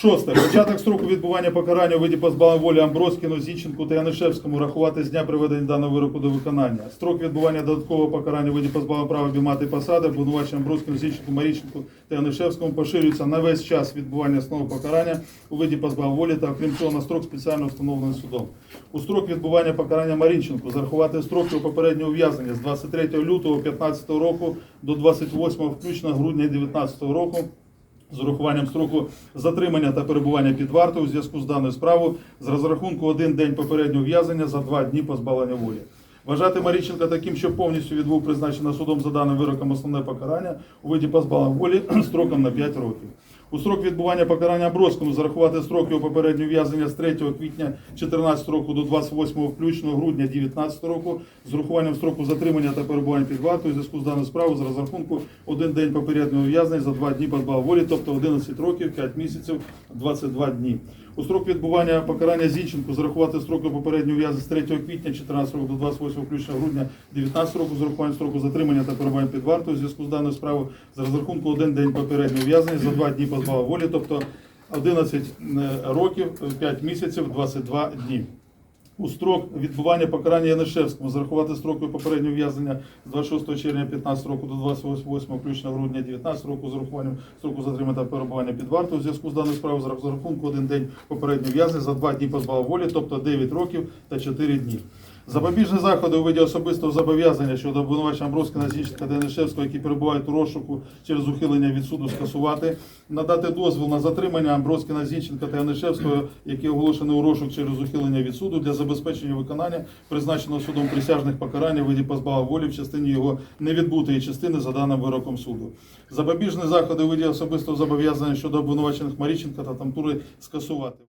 Шосте. Початок строку відбування покарання у виді позбавлення волі Амброскіну, Зінченку та Янишевському рахувати з дня приведення даного вироку до виконання. Строк відбування додаткового покарання у виді позбавлення права обіймати посади обвинуваченням Амброскіну, Зінченку, Маріченку та Янишевському поширюється на весь час відбування основного покарання у виді позбавлення волі та окрім цього на строк спеціально встановлений судом. У строк відбування покарання Марінченку зарахувати строки у попереднього ув'язнення з 23 лютого 2015 року до 28 включно грудня 2019 року з урахуванням строку затримання та перебування під вартою у зв'язку з даною справою з розрахунку один день попереднього в'язання за два дні позбавлення волі. Вважати Маріченка таким, що повністю відбув призначене судом за даним вироком основне покарання у виді позбавлення волі строком на 5 років. У строк відбування покарання Бродському зарахувати строки у попереднє ув'язнення з 3 квітня 2014 року до 28 включно грудня 2019 року з урахуванням строку затримання та перебування під вартою у зв'язку з даною справою з розрахунку один день попереднього ув'язнення за два дні позбавлення волі, тобто 11 років, 5 місяців, 22 дні. У строк відбування покарання Зінченку зарахувати строки попереднього ув'язнення з 3 квітня 2014 року до 28 включно грудня 2019 року з урахуванням строку затримання та перебування під вартою у зв'язку з даною справою з розрахунку один день попереднього ув'язнення за два дні позбавлення волі, тобто 11 років, 5 місяців, 22 дні. У строк відбування покарання Янишевському зарахувати строки попереднього ув'язнення з 26 червня 2015 року до 28 включно грудня 2019 року з урахуванням строку затримання та перебування під вартою у зв'язку з даною справою з розрахунку один день попереднього ув'язнення за два дні позбавлення волі, тобто 9 років та 4 дні. Запобіжні заходи у виді особистого зобов'язання щодо обвинувачення Амбровського Назіченка та Янишевського, які перебувають у розшуку через ухилення від суду, скасувати, надати дозвіл на затримання Амбровського Зінченка та Янишевського, які оголошені у розшук через ухилення від суду для забезпечення виконання призначеного судом присяжних покарань у виді позбавлення волі в частині його невідбутої частини за даним вироком суду. Запобіжні заходи у виді особистого зобов'язання щодо обвинувачених Маріченка та Тамтури скасувати.